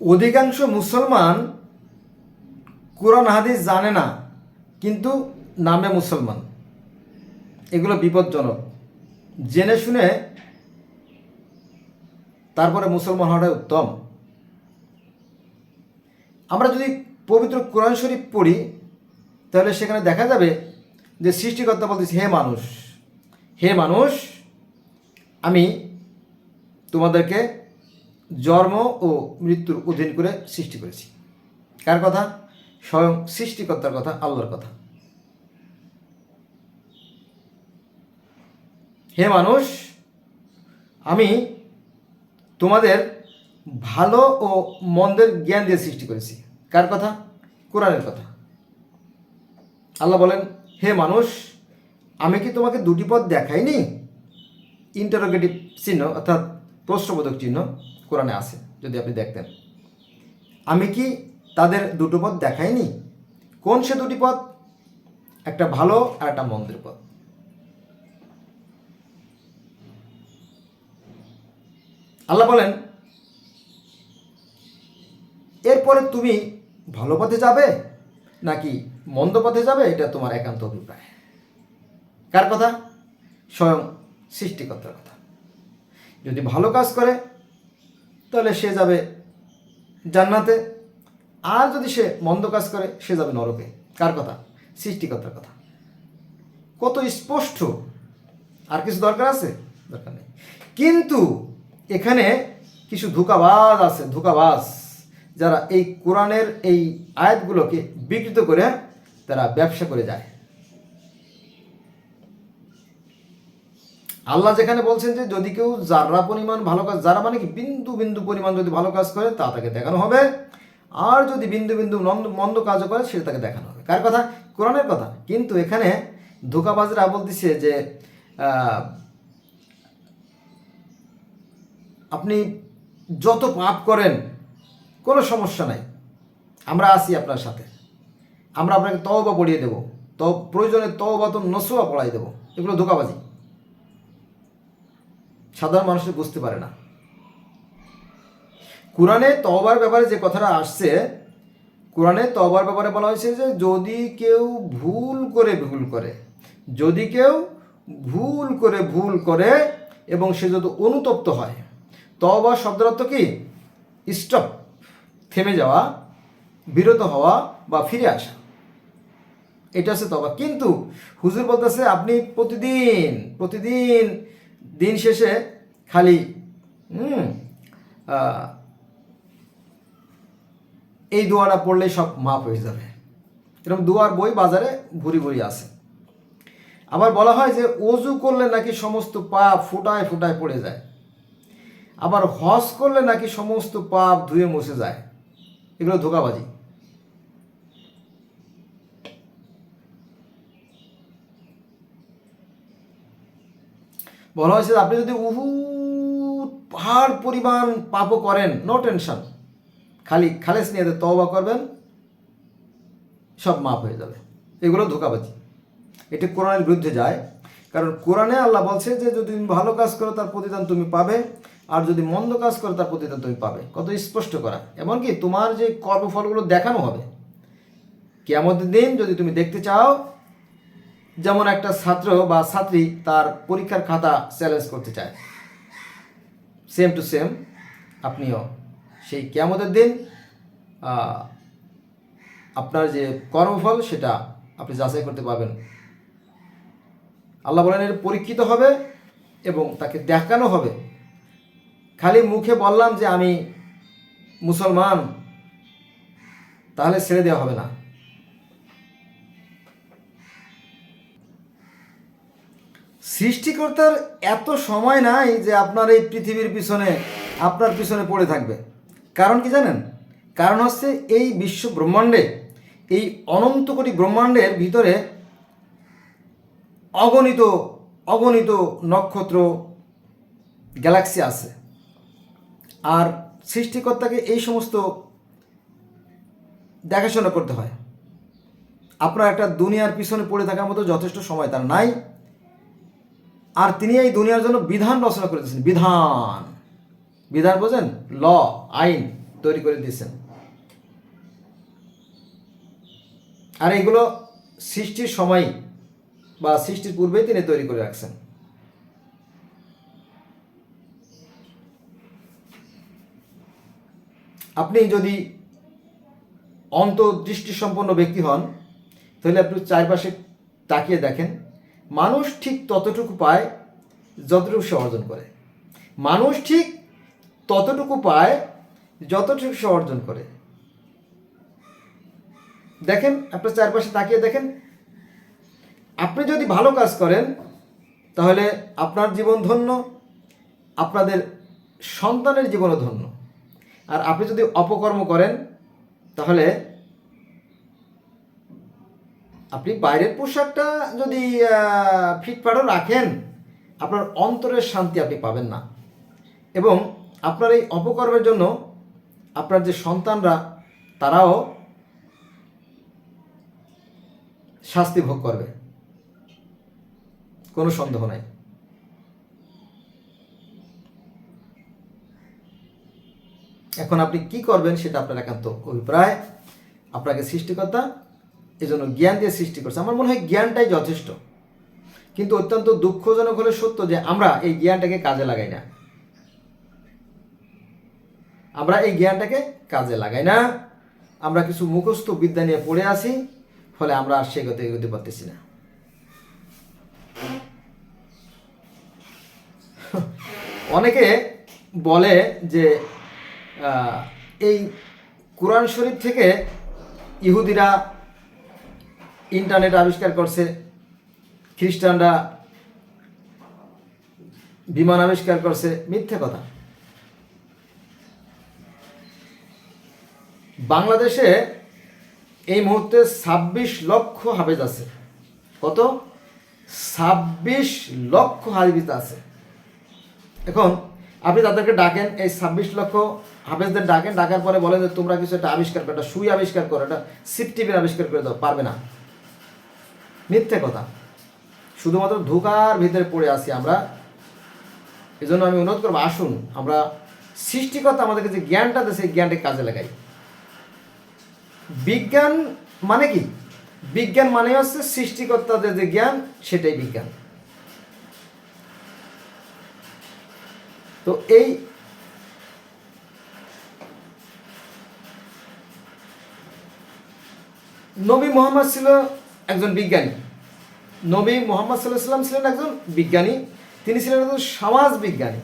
অধিকাংশ মুসলমান কোরআন, হাদিস জানে না, কিন্তু নামে মুসলমান। এগুলো বিপজ্জনক। জেনে শুনে তারপরে মুসলমান হওয়াটাই উত্তম। আমরা যদি পবিত্র কোরআন শরীফ পড়ি, তাহলে সেখানে দেখা যাবে যে সৃষ্টিকর্তা বলতেছে, হে মানুষ হে মানুষ, আমি তোমাদেরকে জন্ম ও মৃত্যুর অধীন করে সৃষ্টি করেছি। কার কথা? স্বয়ং সৃষ্টিকর্তার কথা, আল্লাহর কথা। হে মানুষ, আমি তোমাদের ভালো ও মন্দের জ্ঞান দিয়ে সৃষ্টি করেছি। কার কথা? কোরআনের কথা। আল্লাহ বলেন, হে মানুষ, আমি কি তোমাকে দুটি পথ দেখাইনি? ইন্টারোগেটিভ চিহ্ন অর্থাৎ প্রশ্নবোধক চিহ্ন। কোরআনে আছে, যদি আপনি দেখতেন। আমি কি তাদের দুটো পথ দেখাইনি? কোন সে দুটি পথ? একটা ভালো আর একটা মন্দের পথ। আল্লাহ বলেন, এরপরে তুমি ভালো পথে যাবে নাকি মন্দ পথে যাবে? এটা তোমার একান্ত অভিপ্রায়। কার কথা? স্বয়ং সৃষ্টিকর্তার কথা। যদি ভালো কাজ করে তাহলে সে যাবে জান্নাতে। আর যদি সে মন্দ কাজ করে, সে যাবে নরকে। কার কথা? সৃষ্টিকর্তার কথা। কত স্পষ্ট। আর কিছু দরকার আছে? দরকার নেই। কিন্তু এখানে কিছু ধোকাবাজ আছে, ধোকাবাজ। যারা এই কোরআনের এই আয়াতগুলোকে বিকৃত করে তারা ব্যবসা করে যায়। আল্লাহ যেখানে বলছেন যে যদি কেউ যারা পরিমাণ ভালো কাজ, যারা মানে কি, বিন্দু বিন্দু পরিমাণ যদি ভালো কাজ করে, তা তাকে দেখানো হবে। আর যদি বিন্দু বিন্দু মন্দ কাজও করে, সেটা তাকে দেখানো হবে। কার কথা? কোরআনের কথা। কিন্তু এখানে ধোকাবাজরা বলতেছে যে আপনি যত পাপ করেন, কোনো সমস্যা নাই। আমরা আছি আপনার সাথে। আমরা আপনাকে তওবা পড়িয়ে দেবো। তো প্রয়োজনে তওবা তো নসুয়া পড়াই দেবো। এগুলো ধোকাবাজি। সাধারণ মানুষ বুঝতে পারে না। কোরআনে তওবার ব্যাপারে যে কথাটা আসছে, কোরআনে তওবার ব্যাপারে বলা হয়েছে যে যদি কেউ ভুল করে ভুল করে, যদি কেউ ভুল করে ভুল করে এবং সে যদি অনুতপ্ত হয়, তওবা শব্দের অর্থ কি? স্টপ, থেমে যাওয়া, বিরত হওয়া বা ফিরে আসা। এটা হচ্ছে তবা কিন্তু হুজুর বলতেছে, আপনি প্রতিদিন প্রতিদিন দিন শেষে খালি এই দোয়াটা পড়লেই সব মাপ হয়ে যাবে। এরকম দুয়ার বই বাজারে ভুরি ভুরি আছে। আবার বলা হয় যে, অজু করলে নাকি সমস্ত পা ফুটায় ফুটায় পড়ে যায়। আবার হজ করলে নাকি সমস্ত পাপ ধুয়ে মুছে যায়। এগুলো ধোকাবাজি। বলা হয়েছে আপনি যদি উহু পাহাড় পরিমাণ পাপও করেন নো টেনশন খালি খালেস নিয়ে তওবা করবেন, সব মাপ হয়ে যাবে। এগুলো ধোকাবাজি। এটা কোরআনের বিরুদ্ধে যায়। কারণ কোরআনে আল্লাহ বলছে যে, যদি তুমি ভালো কাজ করো, তার প্রতিদান তুমি পাবে। আর যদি মন্দ কাজ করো, তার প্রতিদান তুমি পাবে। কত স্পষ্ট করা। এমনকি তোমার যে কর্মফলগুলো দেখানো হবে কেমন দিন যদি তুমি দেখতে চাও যেমন একটা ছাত্র বা ছাত্রী তার পরীক্ষার খাতা চ্যালেঞ্জ করতে চায়। সেম টু সেম আপনিও সেই কেমতের দিন আপনার যে কর্মফল সেটা আপনি যাচাই করতে পারবেন। আল্লাহ বলেন, এর পরীক্ষিত হবে এবং তাকে দেখানো হবে। খালি মুখে বললাম যে আমি মুসলমান, তাহলে ছেড়ে দেওয়া হবে না। সৃষ্টিকর্তার এত সময় নাই যে আপনার এই পৃথিবীর পিছনে, আপনার পিছনে পড়ে থাকবে। কারণ কি জানেন? কারণ হচ্ছে এই বিশ্ব ব্রহ্মাণ্ডে, এই অনন্ত কোটি ব্রহ্মাণ্ডের ভিতরে অগণিত অগণিত নক্ষত্র, গ্যালাক্সি আছে। আর সৃষ্টিকর্তাকে এই সমস্ত দেখাশোনা করতে হয়। আপনার একটা দুনিয়ার পিছনে পড়ে থাকার মতো যথেষ্ট সময় তার নাই। আর তিনি এই দুনিয়ার জন্য বিধান রচনা করেছেন বিধান। বিধান বোঝেন? ল, আইন তৈরি করে দিয়েছেন। আর এগুলো সৃষ্টির সময় বা সৃষ্টির পূর্বেই তিনি তৈরি করে রাখছেন। আপনি যদি অন্তর্দৃষ্টি সম্পন্ন ব্যক্তি হন, তাহলে আপনি চারপাশে তাকিয়ে দেখেন। মানুষ ঠিক ততটুকু পায় যতটুকু সে অর্জন করে। মানুষ ঠিক ততটুকু পায় যতটুকু সে অর্জন করে। দেখেন, আপনার চারপাশে তাকিয়ে দেখেন। আপনি যদি ভালো কাজ করেন, তাহলে আপনার জীবন ধন্য, আপনাদের সন্তানের জীবনও ধন্য। আর আপনি যদি অপকর্ম করেন, তাহলে আপনি বাইরের পোশাকটা যদি ফিটফাটও রাখেন, আপনার অন্তরের শান্তি আপনি পাবেন না। এবং আপনার এই অপকর্মের জন্য আপনার যে সন্তানরা, তারাও শাস্তি ভোগ করবে। কোনো সন্দেহ নাই। এখন আপনি কি করবেন সেটা আপনার একান্ত অভিপ্রায়, আপনাকে সৃষ্টিকর্তা এজন্য জ্ঞান দিয়ে সৃষ্টি করছে। আমার মনে হয় জ্ঞানটাই যথেষ্ট। কিন্তু অত্যন্ত দুঃখজনক হলে সত্য যে আমরা এই জ্ঞানটাকে কাজে লাগাই না। আমরা এই জ্ঞানটাকে কাজে লাগাই না। আমরা কিছু মুখস্থ বিদ্যা নিয়ে পড়ে আসি ফলে আমরা আর সেগতে এগোতে পারতেছি না। অনেকে বলে যে এই কোরআন শরীফ থেকে ইহুদিরা ইন্টারনেট আবিষ্কার করছে, খ্রিস্টানরা বিমান আবিষ্কার করছে, মিথ্যে কথা। বাংলাদেশে এই মুহূর্তে ছাব্বিশ লক্ষ হাফেজ আছে। কত? ছাব্বিশ লক্ষ হাফিজ আছে। এখন আপনি তাদেরকে ডাকেন, এই ছাব্বিশ লক্ষ হাফেজদের ডাকেন, ডাকার পরে বলেন যে তোমরা কিছু একটা আবিষ্কার করো, একটা সুই আবিষ্কার করো, একটা সিপ টিভির আবিষ্কার করে দাও, পারবে না। মিথ্যে কথা। শুধুমাত্র ধোকার ভিতরে পড়ে আছি আমরা। এই জন্য আমি অনুরোধ করব, আসুন, আমরা সৃষ্টিকর্তা আমাদেরকে যে জ্ঞানটা দেয়, সেই জ্ঞানটাকে কাজে লাগাই। বিজ্ঞান মানে কি? বিজ্ঞান মানে হচ্ছে সৃষ্টিকর্তাদের যে জ্ঞান, সেটাই বিজ্ঞান। তো এই নবী মোহাম্মদ ছিল একজন বিজ্ঞানী। নবী মোহাম্মদ সাল্লাহ সাল্লাম ছিলেন একজন বিজ্ঞানী। তিনি ছিলেন একজন সমাজ বিজ্ঞানী।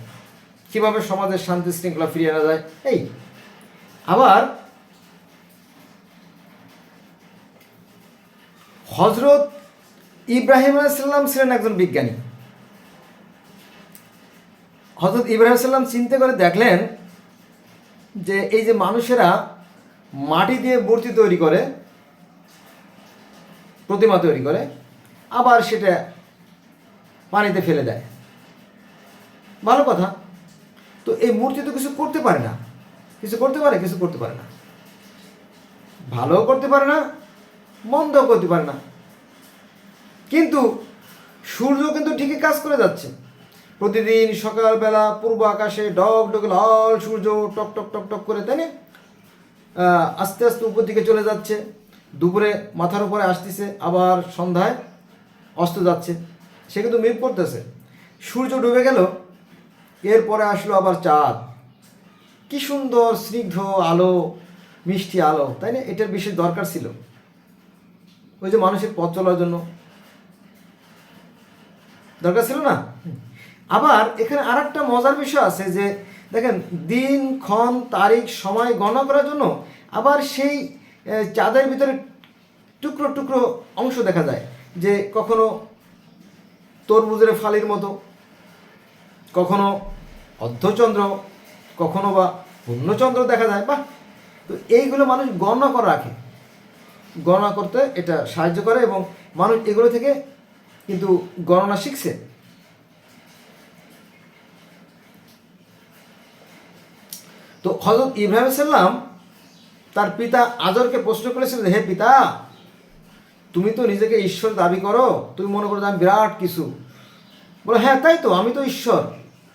কীভাবে সমাজের শান্তি শৃঙ্খলা ফিরিয়ে আনা যায়, এই। আবার হজরত ইব্রাহিম আলাইসাল্লাম ছিলেন একজন বিজ্ঞানী। হজরত ইব্রাহিম সাল্লাম চিন্তা করে দেখলেন যে এই যে মানুষেরা মাটি দিয়ে মূর্তি তৈরি করে প্রতিমা তৈরি করে, আবার সেটা পানিতে ফেলে দেয়। ভালো কথা। তো এই মূর্তি তো কিছু করতে পারে না। কিছু করতে পারে, কিছু করতে পারে না। ভালোও করতে পারে না, মন্দও করতে পারে না। কিন্তু সূর্য কিন্তু ঠিকই কাজ করে যাচ্ছে। প্রতিদিন সকালবেলা পূর্ব আকাশে ডক ডক লাল সূর্য টক টক টক টক করে তাই আস্তে আস্তে উপর দিকে চলে যাচ্ছে। দুপুরে মাথার উপরে আসতেছে, আবার সন্ধ্যায় অস্ত যাচ্ছে। সে কিন্তু মেঘ পড়তেছে সূর্য ডুবে গেল, এরপরে আসলো আবার চাঁদ। কি সুন্দর স্নিগ্ধ আলো, মিষ্টি আলো, তাই না? এটার বিশেষ দরকার ছিল। ওই যে মানুষের পথ চলার জন্য। দরকার ছিল না? আবার এখানে আর একটা মজার বিষয় আছে যে, দেখেন, দিন, ক্ষণ, তারিখ, সময় গণনা করার জন্য আবার সেই চাঁদের ভিতরে টুকরো টুকরো অংশ দেখা যায়। যে কখনো তরমুজের ফালির মতো, কখনো অর্ধচন্দ্র, কখনো বা পূর্ণচন্দ্র দেখা যায় বা তো এইগুলো মানুষ গণনা করে রাখে। গণনা করতে এটা সাহায্য করে এবং মানুষ এগুলো থেকে কিন্তু গণনা শিখছে। তো হজরত ইব্রাহিম সাল্লাম তার পিতা আজরকে প্রশ্ন করেছিলেন, হে পিতা, তুমি তো নিজেকে ঈশ্বর দাবি করো, তুমি মনে করো আমি বিরাট কিছু। বলো হ্যাঁ তাই তো, আমি তো ঈশ্বর।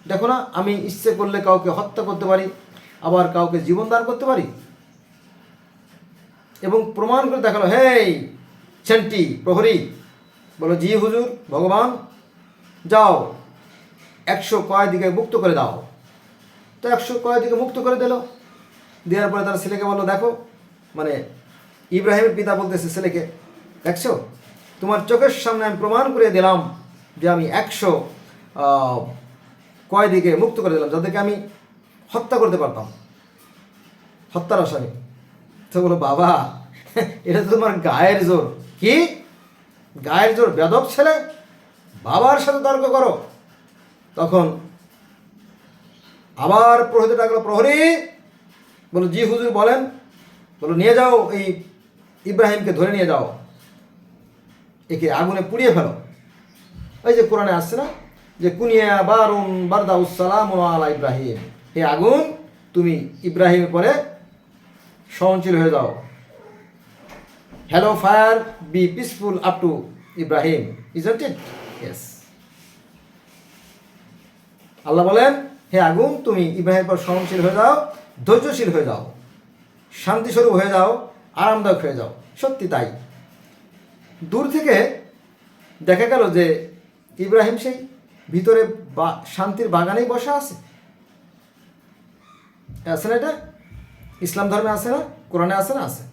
দেখো না, আমি ইচ্ছে করলে কাউকে হত্যা করতে পারি, আবার কাউকে জীবন দান করতে পারি। এবং প্রমাণ করে দেখাল, হেই সেন্টি প্রহরী। বলো, জি হুজুর, ভগবান, যাও, একশো কয়েদিকে মুক্ত করে দাও। তো একশো কয়েদিকে মুক্ত করে দিল। দেওয়ার পরে তার ছেলেকে বলল, দেখো মানে ইব্রাহিমের পিতা বলতেছে ছেলেকে, দেখছ? তোমার চোখের সামনে আমি প্রমাণ করে দিলাম যে আমি একশো কয়েদিকে মুক্ত করে দিলাম, যাদেরকে আমি হত্যা করতে পারতাম। হত্যার আসামি। তো বলো বাবা, এটা তো তোমার গায়ের জোর। কি? গায়ের জোর? বেদব ছেলে? বাবার সাথে তর্ক করো। তখন আবার প্রহরী ডাকলো, প্রহরী বলো, জি, হুজুর, বলেন। বলো, নিয়ে যাও এই ইব্রাহিমকে ধরে নিয়ে যাও। একে আগুনে পুড়িয়ে ফেলো। ওই যে কোরআনে আসছে না যে, কুনিয়া বারুন বারদা উসালাম আলা ইব্রাহিম। হে আগুন, তুমি ইব্রাহিমের পরে সহনশীল হয়ে যাও। Hello fire be peaceful up to Ibrahim isn't it yes আল্লাহ বলেন হে আগুন, তুমি ইব্রাহিমের পর সহনশীল হয়ে যাও, ধৈর্যশীল হয়ে যাও, শান্তিস্বরূপ হয়ে যাও, আরামদায়ক হয়ে যাও। সত্যি তাই। দূর থেকে দেখা গেল যে ইব্রাহিম সেই ভিতরে বা, শান্তির বাগানেই বসে আছে। আছে না এটা? ইসলাম ধর্মে আছে না? কোরআনে আছে না? আছে।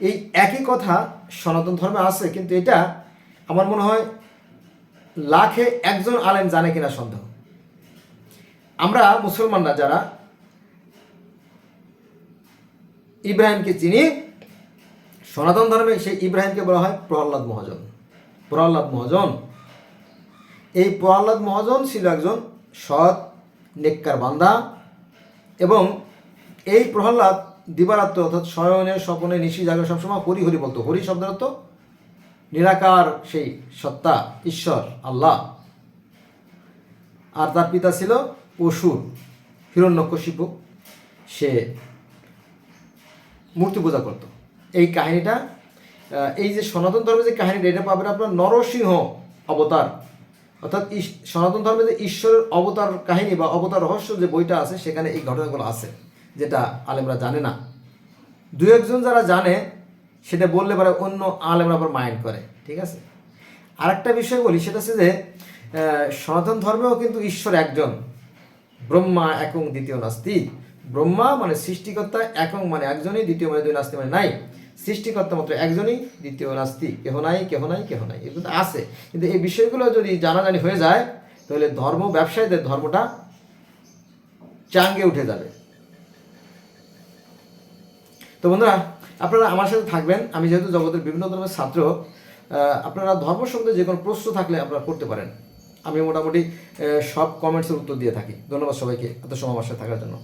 এই একই কথা সনাতন ধর্মে আছে, কিন্তু এটা আমার মনে হয় লাখে একজন আলেম জানে কিনা সন্দেহ। আমরা মুসলমানরা যারা ইব্রাহিমকে চিনি, সনাতন ধর্মে সেই ইব্রাহিমকে বলা হয় প্রহ্লাদ মহাজন। প্রহ্লাদ মহাজন। এই প্রহ্লাদ মহাজন ছিল একজন সৎ, নেককার বান্দা এবং এই প্রহ্লাদ দিবারাত্র অর্থাৎ শয়নে, স্বপনে, নিশি জাগে সবসময় হরি হরি বলতো। হরি শব্দের অর্থ নিরাকার সেই সত্তা, ঈশ্বর, আল্লাহ। আর তার পিতা ছিল অসুর হিরণ্যকশিপু, সে মূর্তি পূজা করত। এই কাহিনীটা এই যে সনাতন ধর্মের যে কাহিনীটা, এটা পাবেন আপনার নরসিংহ অবতার। অর্থাৎ সনাতন ধর্মে যে ঈশ্বরের অবতার কাহিনী বা অবতার রহস্য যে বইটা আছে, সেখানে এই ঘটনাগুলো আছে, যেটা আলেমরা জানে না। দু একজন যারা জানে, সেটা বললে পরে অন্য আলেমরা আবার মাইন্ড করে, ঠিক আছে? আরেকটা বিষয় বলি, সেটা হচ্ছে যে সনাতন ধর্মেও কিন্তু ঈশ্বর একজন। ব্রহ্মা একং দ্বিতীয় নাস্তি। ব্রহ্মা মানে সৃষ্টিকর্তা, একং মানে একজনই, দ্বিতীয় মানে দুই নাস্তি মানে নাই। সৃষ্টিকর্তা মাত্র একজনই, দ্বিতীয় নাস্তি। কেহ নাই কেহ নাই কেহ নাই। এগুলো আছে। কিন্তু এই বিষয়গুলো যদি জানাজানি হয়ে যায়, তাহলে ধর্ম ব্যবসায়ীদের ধর্মটা চাঙ্গে উঠে যাবে। তো বন্ধুরা, আপনারা আমার সাথে থাকবেন। আমি যেহেতু জগতের বিভিন্ন ধর্মের ছাত্র আপনারা ধর্ম সম্বন্ধে যে কোনো প্রশ্ন থাকলে আপনারা করতে পারেন। আমি মোটামুটি সব কমেন্টসের উত্তর দিয়ে থাকি। ধন্যবাদ সবাইকে এত সময় আমার সাথে থাকার জন্য।